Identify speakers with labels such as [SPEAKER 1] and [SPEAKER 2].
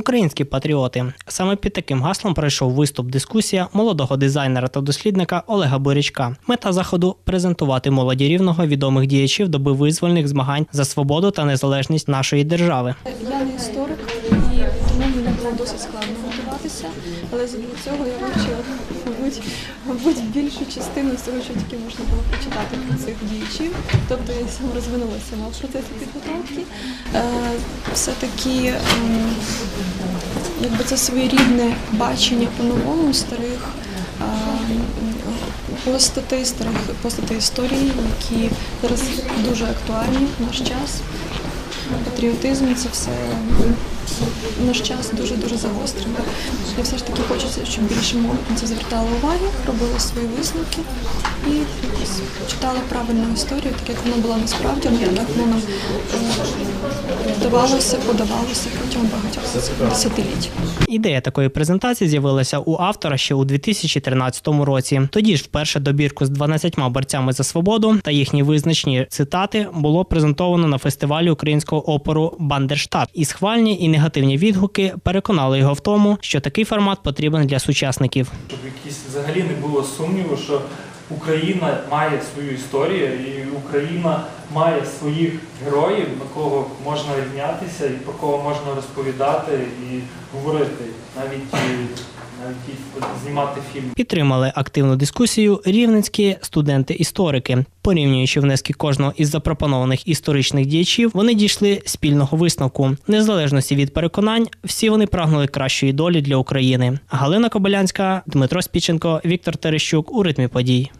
[SPEAKER 1] Українські патріоти. Саме під таким гаслом пройшов виступ дискусія молодого дизайнера та дослідника Олега Борячка. Мета заходу презентувати молоді рівного відомих діячів доби визвольних змагань за свободу та незалежність нашої держави.
[SPEAKER 2] Я не історик, і мені було досить складно готуватися, але для цього я вивчила, мабуть, мабуть, більшу частину з того, що тільки можна було прочитати про цих діячів. Тобто я сам розвинулася в процесі підготовки. Е, все-таки м, якби це своєрідне бачення по-новому старих постатей, старих постатей історії, які зараз дуже актуальні в наш час. Патріотизм це все наш час дуже дуже загострено. І все ж таки хочеться, щоб більше молодь на це звертало уваги, робила свої висновки і читала правильну історію, так як вона була насправді, не так як воно нам е, вдавалося, подавалося протягом багатьох десятиліть.
[SPEAKER 1] Ідея такої презентації з'явилася у автора ще у 2013 році. Тоді ж вперше добірку з 12 борцями за свободу та їхні визначні цитати було презентовано на фестивалі українського опору Бандерштат. І схвальні і негативні відгуки переконали його в тому, що такий формат потрібен для сучасників.
[SPEAKER 3] щоб якісь взагалі не було сумніву, що Україна має свою історію, і Україна має своїх героїв, на кого можна рівнятися і про кого можна розповідати і говорити, навіть, і знімати фільм.
[SPEAKER 1] Підтримали активну дискусію рівненські студенти-історики. Порівнюючи внески кожного із запропонованих історичних діячів, вони дійшли спільного висновку. Незалежності від переконань, всі вони прагнули кращої долі для України. Галина Кобилянська, Дмитро Спіченко, Віктор Терещук у ритмі подій.